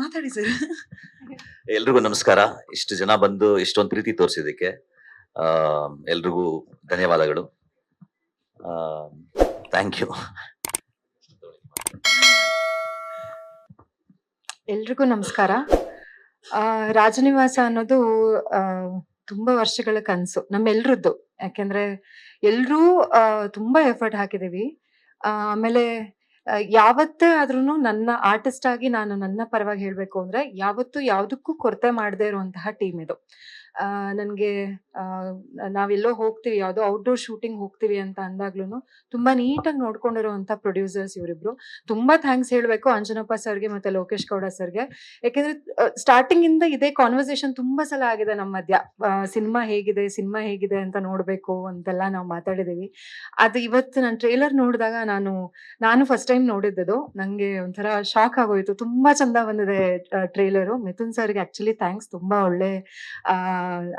ಮಾತಾಡಿ ಸರ್. ಎಲ್ರಿಗೂ ನಮಸ್ಕಾರ. ಇಷ್ಟು ಜನ ಬಂದು ಇಷ್ಟೊಂದು ಪ್ರೀತಿ ತೋರಿಸಿದ್ದಕ್ಕೆ ಎಲ್ರಿಗೂ ಧನ್ಯವಾದಗಳು. ಥ್ಯಾಂಕ್ ಯು ಎಲ್ರಿಗೂ ನಮಸ್ಕಾರ. ಆ, ರಾಜನಿವಾಸ ಅನ್ನೋದು ಆ, ತುಂಬಾ ವರ್ಷಗಳ ಕನಸು ನಮ್ಮೆಲ್ರದ್ದು. ಯಾಕೆಂದ್ರೆ ಎಲ್ರೂ ಆ, ತುಂಬಾ ಎಫರ್ಟ್ ಹಾಕಿದೀವಿ ಆ, ಆಮೇಲೆ ಯಾವತ್ತೇ ಆದ್ರೂ ನನ್ನ ಆರ್ಟಿಸ್ಟ್ ಆಗಿ ನಾನು ನನ್ನ ಪರವಾಗಿ ಹೇಳ್ಬೇಕು ಅಂದ್ರೆ ಯಾವತ್ತು ಯಾವ್ದಕ್ಕೂ ಕೊರತೆ ಮಾಡದೇ ಇರುವಂತಹ ಟೀಮ್ ಇದು. ನನ್ಗೆ ನಾವೆಲ್ಲೋ ಹೋಗ್ತೀವಿ, ಯಾವ್ದೋ ಔಟ್ಡೋರ್ ಶೂಟಿಂಗ್ ಹೋಗ್ತೀವಿ ಅಂತ ಅಂದಾಗ್ಲೂ ತುಂಬಾ ನೀಟಾಗಿ ನೋಡ್ಕೊಂಡಿರುವಂತ ಪ್ರೊಡ್ಯೂಸರ್ಸ್ ಇವರಿಬ್ರು. ತುಂಬಾ ಥ್ಯಾಂಕ್ಸ್ ಹೇಳ್ಬೇಕು ಅಂಜನಪ್ಪ ಸರ್ಗೆ ಮತ್ತೆ ಲೋಕೇಶ್ ಗೌಡ ಸರ್ಗೆ. ಯಾಕೆಂದ್ರೆ ಸ್ಟಾರ್ಟಿಂಗ್ ಇಂದ ಇದೇ ಕಾನ್ವರ್ಸೇಷನ್ ತುಂಬಾ ಸಲ ಆಗಿದೆ ನಮ್ಮ ಮಧ್ಯ. ಸಿನಿಮಾ ಹೇಗಿದೆ ಸಿನಿಮಾ ಹೇಗಿದೆ ಅಂತ ನೋಡ್ಬೇಕು ಅಂತೆಲ್ಲ ನಾವು ಮಾತಾಡಿದೀವಿ. ಅದು ಇವತ್ತು ನಾನು ಟ್ರೇಲರ್ ನೋಡಿದಾಗ ನಾನು ನಾನು ಫಸ್ಟ್ ಟೈಮ್ ನೋಡಿದ್ದು ನಂಗೆ ಒಂಥರ ಶಾಕ್ ಆಗೋಯ್ತು. ತುಂಬಾ ಚಂದ ಬಂದಿದೆ ಟ್ರೇಲರು ಮಿಥುನ್ ಸರ್ಗೆ ಆಕ್ಚುಲಿ ಥ್ಯಾಂಕ್ಸ್ ತುಂಬಾ ಒಳ್ಳೆ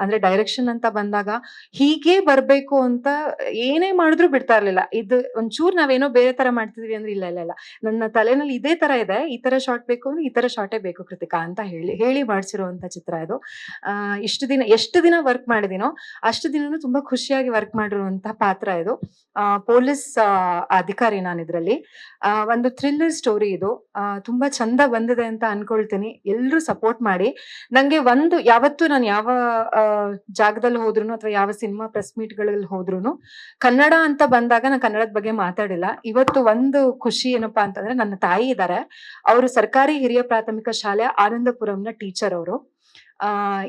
ಅಂದ್ರೆ ಡೈರೆಕ್ಷನ್ ಅಂತ ಬಂದಾಗ ಹೀಗೆ ಬರ್ಬೇಕು ಅಂತ ಏನೇ ಮಾಡಿದ್ರು ಬಿಡ್ತಾ ಇರ್ಲಿಲ್ಲ. ಇದು ಒಂಚೂರು ನಾವೇನೋ ಬೇರೆ ತರ ಮಾಡ್ತಿದೀವಿ ಅಂದ್ರೆ ಇಲ್ಲ ಇಲ್ಲ ಇಲ್ಲ. ನನ್ನ ತಲೆನಲ್ಲಿ ಇದೇ ತರ ಇದೆ. ಈ ತರ ಶಾರ್ಟ್ ಬೇಕು ಅಂದ್ರೆ ಈ ತರ ಶಾರ್ಟೇ ಬೇಕು ಕೃತಿಕಾ ಅಂತ ಹೇಳಿ ಹೇಳಿ ಮಾಡಿಸಿರುವಂತ ಚಿತ್ರ ಇದು ಇಷ್ಟು ದಿನ, ಎಷ್ಟು ದಿನ ವರ್ಕ್ ಮಾಡಿದಿನೋ ಅಷ್ಟು ದಿನನೂ ತುಂಬಾ ಖುಷಿಯಾಗಿ ವರ್ಕ್ ಮಾಡಿರುವಂತಹ ಪಾತ್ರ ಇದು. ಪೊಲೀಸ್ ಅಧಿಕಾರಿ ನಾನು ಇದ್ರಲ್ಲಿ. ಒಂದು ಥ್ರಿಲ್ಲರ್ ಸ್ಟೋರಿ ಇದು. ತುಂಬಾ ಚಂದ ಬಂದಿದೆ ಅಂತ ಅನ್ಕೊಳ್ತೀನಿ. ಎಲ್ರು ಸಪೋರ್ಟ್ ಮಾಡಿ. ನಂಗೆ ಒಂದು, ಯಾವತ್ತು ನಾನು ಯಾವ ಜಾಗದಲ್ಲಿ ಹೋದ್ರು ಅಥವಾ ಯಾವ ಸಿನಿಮಾ ಪ್ರೆಸ್ ಮೀಟ್ಗಳಲ್ಲಿ ಹೋದ್ರು ಕನ್ನಡ ಅಂತ ಬಂದಾಗ ನಾನು ಕನ್ನಡದ ಬಗ್ಗೆ ಮಾತಾಡಿಲ್ಲ. ಇವತ್ತು ಒಂದು ಖುಷಿ ಏನಪ್ಪಾ ಅಂತಂದ್ರೆ ನನ್ನ ತಾಯಿ ಇದ್ದಾರೆ ಅವರು ಸರ್ಕಾರಿ ಹಿರಿಯ ಪ್ರಾಥಮಿಕ ಶಾಲೆ ಆನಂದಪುರಂನ ಟೀಚರ್ ಅವರು.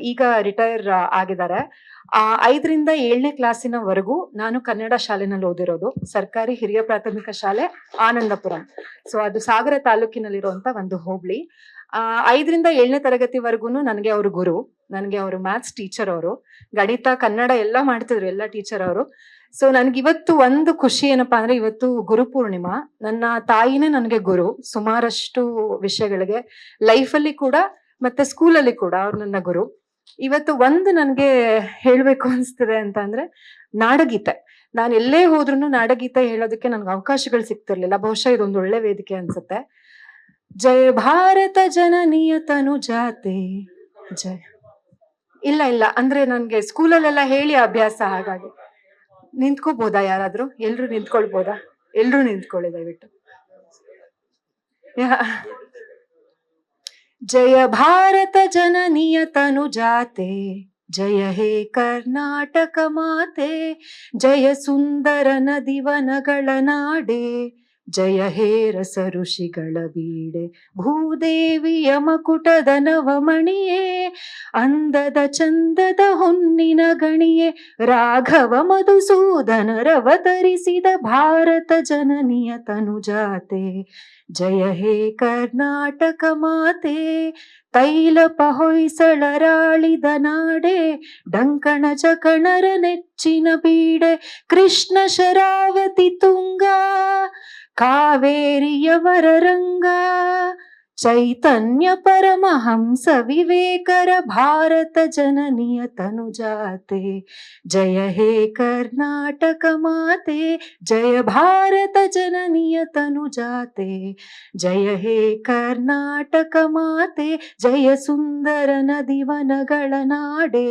ಈಗ ರಿಟೈರ್ ಆಗಿದ್ದಾರೆ. ಆ, ಐದರಿಂದ ಏಳನೇ ಕ್ಲಾಸಿನವರೆಗೂ ನಾನು ಕನ್ನಡ ಶಾಲೆನಲ್ಲಿ ಓದಿರೋದು. ಸರ್ಕಾರಿ ಹಿರಿಯ ಪ್ರಾಥಮಿಕ ಶಾಲೆ ಆನಂದಪುರಂ. ಸೊ ಅದು ಸಾಗರ ತಾಲೂಕಿನಲ್ಲಿರುವಂತ ಒಂದು ಹೋಬಳಿ. ಆ, ಐದರಿಂದ ಏಳನೇ ತರಗತಿವರೆಗೂ ನನಗೆ ಅವರು ಗುರು. ನನಗೆ ಅವರು ಮ್ಯಾಥ್ಸ್ ಟೀಚರ್ ಅವರು, ಗಣಿತ, ಕನ್ನಡ ಎಲ್ಲ ಮಾಡ್ತಿದ್ರು ಎಲ್ಲ ಟೀಚರ್ ಅವರು. ಸೊ ನನ್ಗೆ ಇವತ್ತು ಒಂದು ಖುಷಿ ಏನಪ್ಪಾ ಅಂದ್ರೆ ಇವತ್ತು ಗುರುಪೂರ್ಣಿಮಾ. ನನ್ನ ತಾಯಿನೇ ನನಗೆ ಗುರು. ಸುಮಾರಷ್ಟು ವಿಷಯಗಳಿಗೆ ಲೈಫಲ್ಲಿ ಕೂಡ ಮತ್ತೆ ಸ್ಕೂಲಲ್ಲಿ ಕೂಡ ಅವ್ರು ನನ್ನ ಗುರು. ಇವತ್ತು ಒಂದು ನನ್ಗೆ ಹೇಳ್ಬೇಕು ಅನ್ಸ್ತಿದೆ ಅಂತ ಅಂದ್ರೆ ನಾಡಗೀತೆ. ನಾನು ಎಲ್ಲೇ ಹೋದ್ರು ನಾಡಗೀತೆ ಹೇಳೋದಕ್ಕೆ ನನ್ಗೆ ಅವಕಾಶಗಳು ಸಿಗ್ತಿರ್ಲಿಲ್ಲ. ಬಹುಶಃ ಇದೊಂದು ಒಳ್ಳೆ ವೇದಿಕೆ ಅನ್ಸುತ್ತೆ. ಜಯ ಭಾರತ ಜನನಿಯತನು ಜಾತೆ. ಜಯ ಇಲ್ಲ ಇಲ್ಲ. ಅಂದ್ರೆ ನನ್ಗೆ ಸ್ಕೂಲಲ್ಲೆಲ್ಲ ಹೇಳಿ ಅಭ್ಯಾಸ ಹಾಗಾಗಿ. ನಿಂತ್ಕೋಬೋದಾ ಯಾರಾದ್ರೂ? ಎಲ್ರು ನಿಂತ್ಕೊಳ್ಬೋದಾ? ಎಲ್ರು ನಿಂತ್ಕೊಳ್ಳಿ ದಯವಿಟ್ಟು. ಜಯ ಭಾರತ ಜನನಿಯ ತನು ಜಾತೆ ಜಯ ಹೇ ಕರ್ನಾಟಕ ಮಾತೆ, ಜಯ ಸುಂದರ ನದಿವನಗಳ ನಾಡೆ ಜಯ ಹೇ ರಸ ಋಷಿಗಳ ಬೀಡೆ. ಭೂದೇವಿಯ ಮಕುಟದ ನವಮಣಿಯೇ, ಅಂದದ ಚಂದದ ಹೊನ್ನಿನ ಗಣಿಯೇ, ರಾಘವ ಮಧುಸೂದನರವತರಿಸಿದ ಭಾರತ ಜನನಿಯ ತನುಜಾತೆ. ಜಯ ಹೇ ಕರ್ನಾಟಕ ಮಾತೆ, ತೈಲ ಪಹೊಯ್ಸಳರಾಳಿದ ನಾಡೆ, ಡಂಕಣ ಚಕಣರ ನೆಚ್ಚಿನ ಬೀಡೆ, ಕೃಷ್ಣ ಶರಾವತಿ ತುಂಗ కావేరియవరంగా ರಂಗ ಚೈತನ್ಯ ಪರಮಹಂಸ ವಿವೇಕರ ಭಾರತ ಜನನಿಯ ತನುಜಾತೆ ಜಯ ಹೇ ಕರ್ನಾಟಕ ಮಾತೆ ಜಯ ಭಾರತ ಜನನಿಯ ತನುಜಾತೆ ಜಯ ಹೇ ಕರ್ನಾಟಕ ಮಾತೆ ಜಯ ಸುಂದರ ನದಿವನಗಳ ನಾಡೆ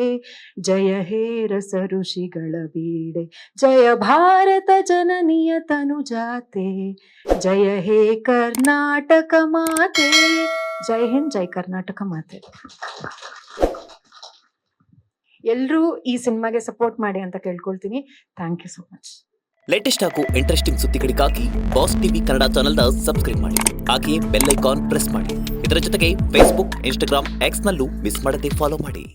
ಜಯ ಹೇ ರಸ ಋಷಿಗಳ ಬೀಡೆ ಜಯ ಭಾರತ ಜನನಿಯ ತನುಜಾತೆ ಜಯ ಹೇ ಕರ್ನಾಟಕ ಮಾತೆ ಜೈ ಹಿಂದ್, ಜೈ ಕರ್ನಾಟಕ ಮಾತೆ. ಎಲ್ಲರೂ ಈ ಸಿನಿಮಾಗೆ ಸಪೋರ್ಟ್ ಮಾಡಿ ಅಂತ ಕೇಳ್ಕೊಳ್ತೀನಿ. Thank you so much latest ಹಾಗೂ ಇಂಟ್ರೆಸ್ಟಿಂಗ್ ಸುದ್ದಿಗಳಿಗಾಗಿ ಬಾಸ್ ಟಿವಿ ಕನ್ನಡ ಚಾನೆಲ್ನ ಸಬ್ಸ್ಕ್ರೈಬ್ ಮಾಡಿ. ಹಾಗೆಯೇ ಬೆಲ್ ಐಕಾನ್ ಪ್ರೆಸ್ ಮಾಡಿ. ಇದರ ಜೊತೆಗೆ ಫೇಸ್ಬುಕ್ ಇನ್ಸ್ಟಾಗ್ರಾಮ್ ಎಕ್ಸ್ನಲ್ಲೂ ಮಿಸ್ ಮಾಡದೆ ಫಾಲೋ ಮಾಡಿ.